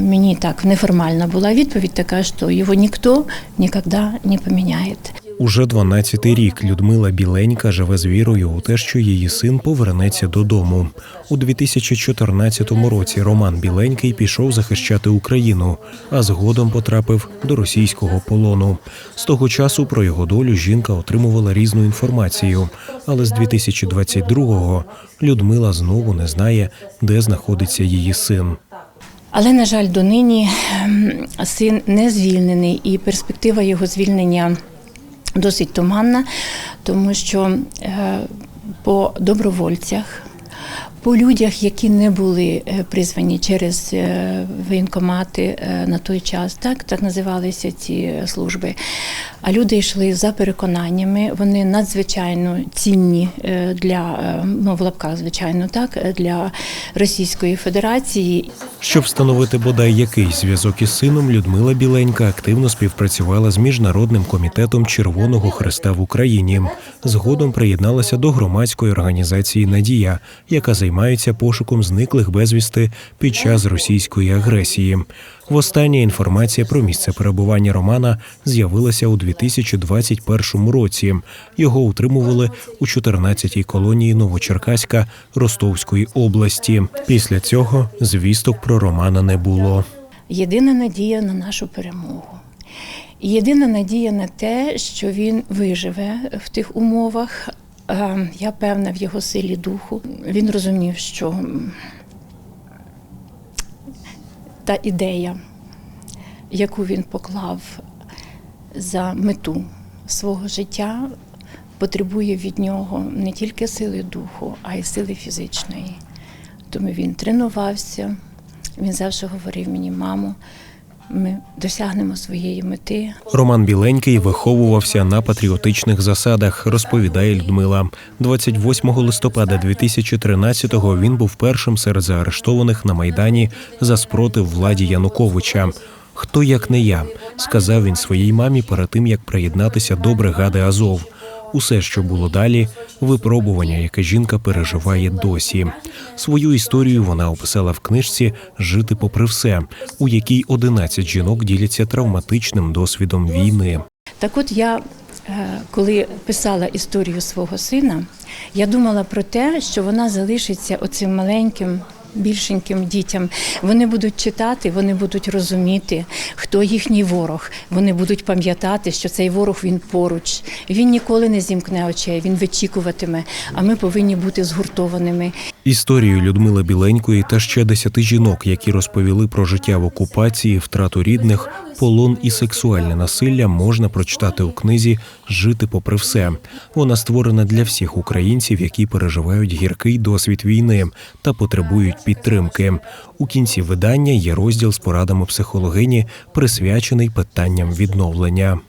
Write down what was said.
Мені так неформальна була відповідь така, що його ніхто ніколи не поміняє. Уже 12-й рік Людмила Біленька живе з вірою у те, що її син повернеться додому. У 2014 році Роман Біленький пішов захищати Україну, а згодом потрапив до російського полону. З того часу про його долю жінка отримувала різну інформацію. Але з 2022-го Людмила знову не знає, де знаходиться її син. Але, на жаль, донині ем, син не звільнений, і перспектива його звільнення досить туманна, тому що е, по добровольцях, по людях, які не були е, призвані через е, воєнкомати е, на той час, так, так називалися ці служби. А люди йшли за переконаннями, вони надзвичайно цінні для ну, в лапках, звичайно, так, для Російської Федерації. Щоб встановити бодай якийсь зв'язок із сином, Людмила Біленька активно співпрацювала з міжнародним комітетом Червоного Христа в Україні. Згодом приєдналася до громадської організації Надія, яка займається пошуком зниклих безвісти під час російської агресії. Востаннє інформація про місце перебування Романа з'явилася у 2021 році. Його утримували у 14-й колонії Новочеркаська Ростовської області. Після цього звісток про Романа не було. єдина надія на нашу перемогу. Єдина надія на те, що він виживе в тих умовах. Е, Я певна в його силі духу. Він розумів, що та ідея, яку він поклав за мету свого життя, потребує від нього не тільки сили духу, а й сили фізичної. Тому він тренувався, він завжди говорив мені, мамо, ми досягнемо своєї мети. Роман Біленький виховувався на патріотичних засадах, розповідає Людмила. 28 листопада 2013-го він був першим серед заарештованих на майдані за спротив владі Януковича. Хто як не я, сказав він своїй мамі перед тим, як приєднатися до бригади Азов. Усе, що було далі, випробування, яке жінка переживає досі. Свою історію вона описала в книжці Жити попри все, у якій 11 жінок діляться травматичним досвідом війни. Так от я, е, коли писала історію свого сина, я думала про те, що вона залишиться оцим маленьким. Більшеньким дітям вони будуть читати, вони будуть розуміти, хто їхній ворог. Вони будуть пам'ятати, що цей ворог він поруч. Він ніколи не зімкне очей, він вичікуватиме. А ми повинні бути згуртованими. Історію Людмили Біленької та ще десяти жінок, які розповіли про життя в окупації, втрату рідних, полон і сексуальне насилля, можна прочитати у книзі Жити попри все. Вона створена для всіх українців, які переживають гіркий досвід війни та потребують підтримки. У кінці видання є розділ з порадами психологині, присвячений питанням відновлення.